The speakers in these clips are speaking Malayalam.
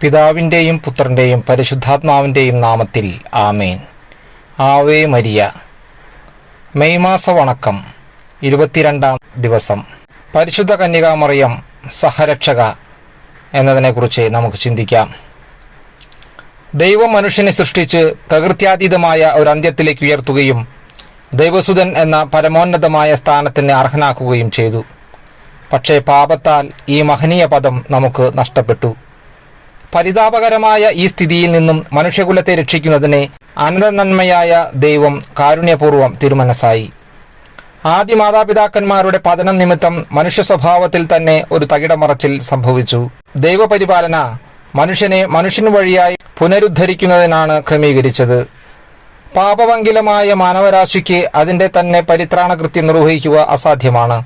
പിതാവിന്റെയും പുത്രന്റെയും പരിശുദ്ധാത്മാവിന്റെയും നാമത്തിൽ ആമേൻ. Ave Maria. മെയ് മാസ വണക്കം ഇരുപത്തിരണ്ടാം ദിവസം. പരിശുദ്ധ കന്യകാമറിയം സഹരക്ഷക എന്നതിനെക്കുറിച്ച് നമുക്ക് ചിന്തിക്കാം. ദൈവം മനുഷ്യനെ സൃഷ്ടിച്ച് പ്രകൃത്യാതീതമായ ഒരു അന്ത്യത്തിലേക്ക് ഉയർത്തുകയും ദൈവസുതൻ എന്ന പരമോന്നതമായ സ്ഥാനത്തിന് അർഹനാക്കുകയും ചെയ്തു. പക്ഷേ പാപത്താൽ ഈ മഹനീയ പദം നമുക്ക് നഷ്ടപ്പെട്ടു. പരിതാപകരമായ ഈ സ്ഥിതിയിൽ നിന്നും മനുഷ്യകുലത്തെ രക്ഷിക്കുന്നതിന് അനന്തനന്മയായ ദൈവം കാരുണ്യപൂർവം തിരുമനസ്സായി. ആദ്യ മാതാപിതാക്കന്മാരുടെ പതനം നിമിത്തം മനുഷ്യ സ്വഭാവത്തിൽ തന്നെ ഒരു തകിടമറച്ചിൽ സംഭവിച്ചു. ദൈവപരിപാലന മനുഷ്യനെ മനുഷ്യൻ വഴിയായി പുനരുദ്ധരിക്കുന്നതിനാണ് ക്രമീകരിച്ചത്. പാപവങ്കിലമായ മാനവരാശിക്ക് അതിന്റെ തന്നെ പരിത്രാണ കൃത്യം നിർവഹിക്കുക അസാധ്യമാണ്.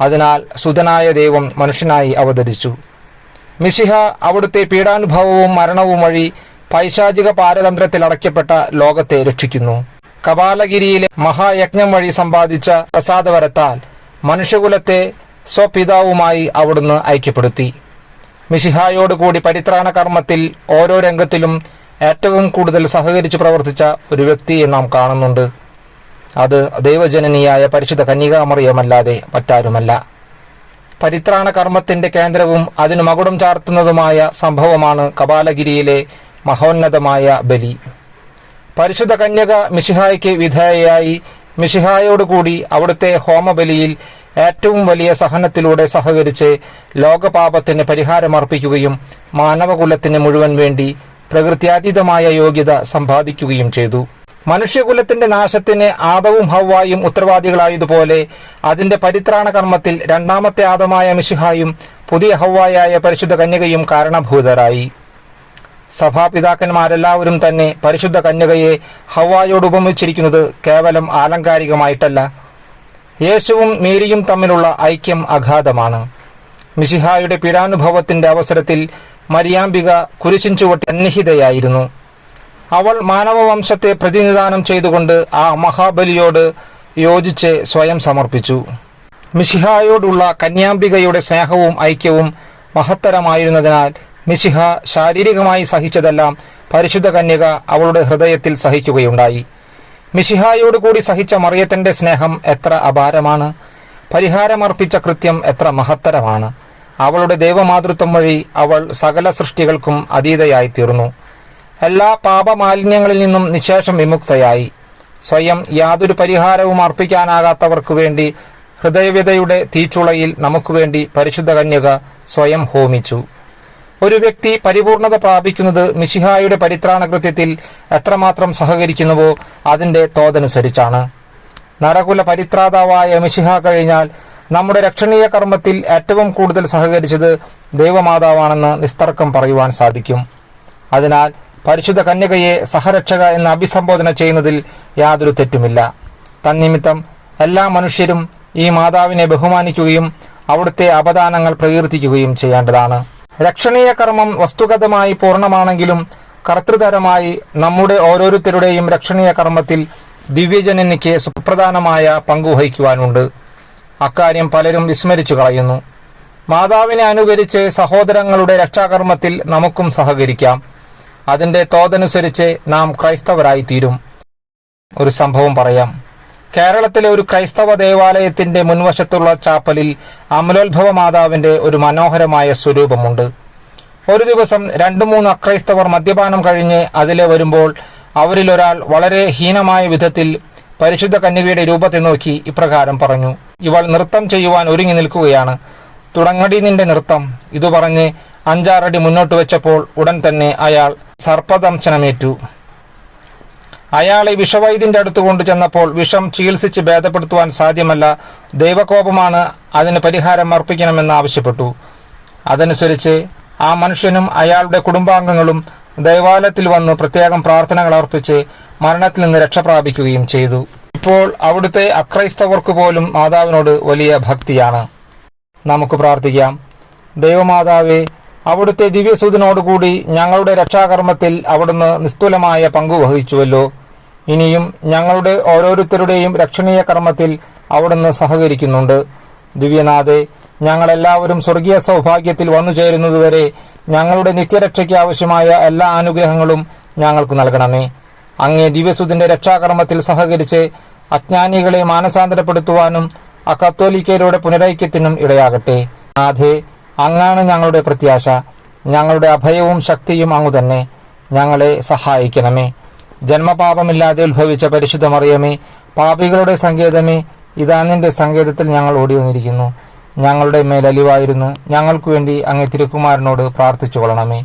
അതിനാൽ സുതനായ ദൈവം മനുഷ്യനായി അവതരിച്ചു. മിശിഹ അവിടുത്തെ പീഡാനുഭവവും മരണവും വഴി പൈശാചിക പാരതന്ത്രത്തിൽ അടയ്ക്കപ്പെട്ട ലോകത്തെ രക്ഷിക്കുന്നു. കപാലഗിരിയിലെ മഹായജ്ഞം വഴി സമ്പാദിച്ച പ്രസാദവരത്താൽ മനുഷ്യകുലത്തെ സ്വപിതാവുമായി അവിടുന്ന് ഐക്യപ്പെടുത്തി. മിശിഹായോടുകൂടി പരിത്രാണ കർമ്മത്തിൽ ഓരോ രംഗത്തിലും ഏറ്റവും കൂടുതൽ സഹകരിച്ചു പ്രവർത്തിച്ച ഒരു വ്യക്തിയെ നാം കാണുന്നുണ്ട്. അത് ദൈവജനനിയായ പരിശുദ്ധ കന്യകാമറിയമല്ലാതെ മറ്റാരുമല്ല. പരിത്രാണ കർമ്മത്തിന്റെ കേന്ദ്രവും അതിനു മകുടം ചാർത്തുന്നതുമായ സംഭവമാണ് കപാലഗിരിയിലെ മഹോന്നതമായ ബലി. പരിശുദ്ധ കന്യക മിശിഹായ്ക്ക് വിധേയയായി മിശിഹായോടുകൂടി അവിടുത്തെ ഹോമബലിയിൽ ഏറ്റവും വലിയ സഹനത്തിലൂടെ സഹകരിച്ച് ലോകപാപത്തിന് പരിഹാരമർപ്പിക്കുകയും മാനവകുലത്തിന് മുഴുവൻ വേണ്ടി പ്രകൃത്യാതീതമായ യോഗ്യത സമ്പാദിക്കുകയും ചെയ്തു. മനുഷ്യകുലത്തിന്റെ നാശത്തിന് ആദവും ഹവ്വായും ഉത്തരവാദികളായതുപോലെ അതിന്റെ പരിത്രാണ കർമ്മത്തിൽ രണ്ടാമത്തെ ആദമായ മിശിഹായും പുതിയ ഹവ്വായായ പരിശുദ്ധ കന്യകയും കാരണഭൂതരായി. സഭാപിതാക്കന്മാരെല്ലാവരും തന്നെ പരിശുദ്ധ കന്യകയെ ഹവ്വായോട് ഉപമിച്ചിരിക്കുന്നത് കേവലം ആലങ്കാരികമായിട്ടല്ല യേശുവും മേരിയും തമ്മിലുള്ള ഐക്യം അഗാധമാണ്. മിശിഹായുടെ പീഡാനുഭവത്തിന്റെ അവസരത്തിൽ മരിയാംബിക കുരിശിൻ ചുവട്ടി അവൾ മാനവവംശത്തെ പ്രതിനിധാനം ചെയ്തുകൊണ്ട് ആ മഹാബലിയോട് യോജിച്ച് സ്വയം സമർപ്പിച്ചു. മിശിഹായോടുള്ള കന്യാംബികയുടെ സ്നേഹവും ഐക്യവും മഹത്തരമായിരുന്നതിനാൽ മിശിഹ ശാരീരികമായി സഹിച്ചതെല്ലാം പരിശുദ്ധ കന്യക അവളുടെ ഹൃദയത്തിൽ സഹിക്കുകയുണ്ടായി. മിശിഹായോട് കൂടി സഹിച്ച മറിയത്തിന്റെ സ്നേഹം എത്ര അപാരമാണ്. പരിഹാരമർപ്പിച്ച കൃത്യം എത്ര മഹത്തരമാണ്. അവളുടെ ദൈവമാതൃത്വം വഴി അവൾ സകല സൃഷ്ടികൾക്കും അതീതയായി തീർന്നു എല്ലാ പാപമാലിന്യങ്ങളിൽ നിന്നും നിശേഷം വിമുക്തയായി. സ്വയം യാതൊരു പരിഹാരവും അർപ്പിക്കാനാകാത്തവർക്കു വേണ്ടി ഹൃദയവ്യതയുടെ തീച്ചുളയിൽ നമുക്കു വേണ്ടി പരിശുദ്ധ കന്യക സ്വയം ഹോമിച്ചു. ഒരു വ്യക്തി പരിപൂർണത പ്രാപിക്കുന്നത് മിശിഹായുടെ പരിത്രാണ കൃത്യത്തിൽ എത്രമാത്രം സഹകരിക്കുന്നുവോ അതിന്റെ തോതനുസരിച്ചാണ്. നരകുല പരിത്രാതാവായ മിശിഹ കഴിഞ്ഞാൽ നമ്മുടെ രക്ഷണീയ കർമ്മത്തിൽ ഏറ്റവും കൂടുതൽ സഹകരിച്ചത് ദൈവമാതാവാണെന്ന് നിസ്തർക്കം പറയുവാൻ സാധിക്കും. അതിനാൽ പരിശുദ്ധ കന്യകയെ സഹരക്ഷക എന്ന് അഭിസംബോധന ചെയ്യുന്നതിൽ യാതൊരു തെറ്റുമില്ല. തന്നിമിത്തം എല്ലാ മനുഷ്യരും ഈ മാതാവിനെ ബഹുമാനിക്കുകയും അവിടുത്തെ അപദാനങ്ങൾ പ്രകീർത്തിക്കുകയും ചെയ്യേണ്ടതാണ്. രക്ഷണീയ കർമ്മം വസ്തുഗതമായി പൂർണമാണെങ്കിലും കർത്തൃതരമായി നമ്മുടെ ഓരോരുത്തരുടെയും രക്ഷണീയ കർമ്മത്തിൽ ദിവ്യജനനിക്ക് സുപ്രധാനമായ പങ്കുവഹിക്കുവാനുണ്ട് അക്കാര്യം പലരും വിസ്മരിച്ചു കളയുന്നു. മാതാവിനെ അനുകരിച്ച് സഹോദരങ്ങളുടെ രക്ഷാകർമ്മത്തിൽ നമുക്കും സഹകരിക്കാം. അതിന്റെ തോതനുസരിച്ച് നാം ക്രൈസ്തവരായി തീരും ഒരു സംഭവം പറയാം. കേരളത്തിലെ ഒരു ക്രൈസ്തവ ദേവാലയത്തിന്റെ മുൻവശത്തുള്ള ചാപ്പലിൽ അമലോത്ഭവ മാതാവിന്റെ ഒരു മനോഹരമായ സ്വരൂപമുണ്ട്. ഒരു ദിവസം രണ്ടു മൂന്ന് അക്രൈസ്തവർ മദ്യപാനം കഴിഞ്ഞ് അതിലെ വരുമ്പോൾ അവരിലൊരാൾ വളരെ ഹീനമായ വിധത്തിൽ പരിശുദ്ധ കന്യകയുടെ രൂപത്തെ നോക്കി ഇപ്രകാരം പറഞ്ഞു ഇവൾ നൃത്തം ചെയ്യുവാൻ ഒരുങ്ങി നിൽക്കുകയാണ്. തുടങ്ങടി നിന്റെ നൃത്തം ഇതു പറഞ്ഞ് അഞ്ചാറടി മുന്നോട്ട് വെച്ചപ്പോൾ ഉടൻ തന്നെ അയാൾ സർപ്പദംശനമേറ്റു. അയാളെ വിഷവൈദ്യന്റെ അടുത്ത് കൊണ്ടു ചെന്നപ്പോൾ വിഷം ചികിത്സിച്ച് ഭേദപ്പെടുത്തുവാൻ സാധ്യമല്ല. ദൈവകോപമാണ് അതിന് പരിഹാരം അർപ്പിക്കണമെന്ന് ആവശ്യപ്പെട്ടു. അതനുസരിച്ച് ആ മനുഷ്യനും അയാളുടെ കുടുംബാംഗങ്ങളും ദൈവാലയത്തിൽ വന്ന് പ്രത്യേകം പ്രാർത്ഥനകൾ അർപ്പിച്ച് മരണത്തിൽ നിന്ന് രക്ഷ പ്രാപിക്കുകയും ചെയ്തു. ഇപ്പോൾ അവിടുത്തെ അക്രൈസ്തവർക്ക് പോലും മാതാവിനോട് വലിയ ഭക്തിയാണ്. നമുക്ക് പ്രാർത്ഥിക്കാം. ദൈവമാതാവേ അവിടുത്തെ ദിവ്യസൂതനോടുകൂടി ഞങ്ങളുടെ രക്ഷാകർമ്മത്തിൽ അവിടുന്ന് നിസ്തുലമായ പങ്കു വഹിച്ചുവല്ലോ. ഇനിയും ഞങ്ങളുടെ ഓരോരുത്തരുടെയും രക്ഷണീയ കർമ്മത്തിൽ അവിടുന്ന് സഹകരിക്കുന്നുണ്ട്. ദിവ്യനാഥെ ഞങ്ങളെല്ലാവരും സ്വർഗീയ സൗഭാഗ്യത്തിൽ വന്നു ചേരുന്നതുവരെ ഞങ്ങളുടെ നിത്യരക്ഷയ്ക്ക് ആവശ്യമായ എല്ലാ അനുഗ്രഹങ്ങളും ഞങ്ങൾക്ക് നൽകണമേ. അങ്ങേ ദിവ്യസുതിന്റെ രക്ഷാകർമ്മത്തിൽ സഹകരിച്ച് അജ്ഞാനികളെ മാനസാന്തരപ്പെടുത്തുവാനും ആ കത്തോലിക്കരുടെ പുനരൈക്യത്തിനും ഇടയാകട്ടെ. നാഥേ അങ്ങാണ് ഞങ്ങളുടെ പ്രത്യാശ. ഞങ്ങളുടെ അഭയവും ശക്തിയും അങ്ങു തന്നെ. ഞങ്ങളെ സഹായിക്കണമേ. ജന്മപാപമില്ലാതെ ഉത്ഭവിച്ച പരിശുദ്ധമറിയമേ പാപികളുടെ സങ്കേതമേ ഇതാ നിന്റെ സങ്കേതത്തിൽ ഞങ്ങൾ ഓടി വന്നിരിക്കുന്നു ഞങ്ങളുടെ മേലലിവായിരുന്നു. ഞങ്ങൾക്കു വേണ്ടി അങ്ങ് തിരുക്കുമാരനോട് പ്രാർത്ഥിച്ചു കൊള്ളണമേ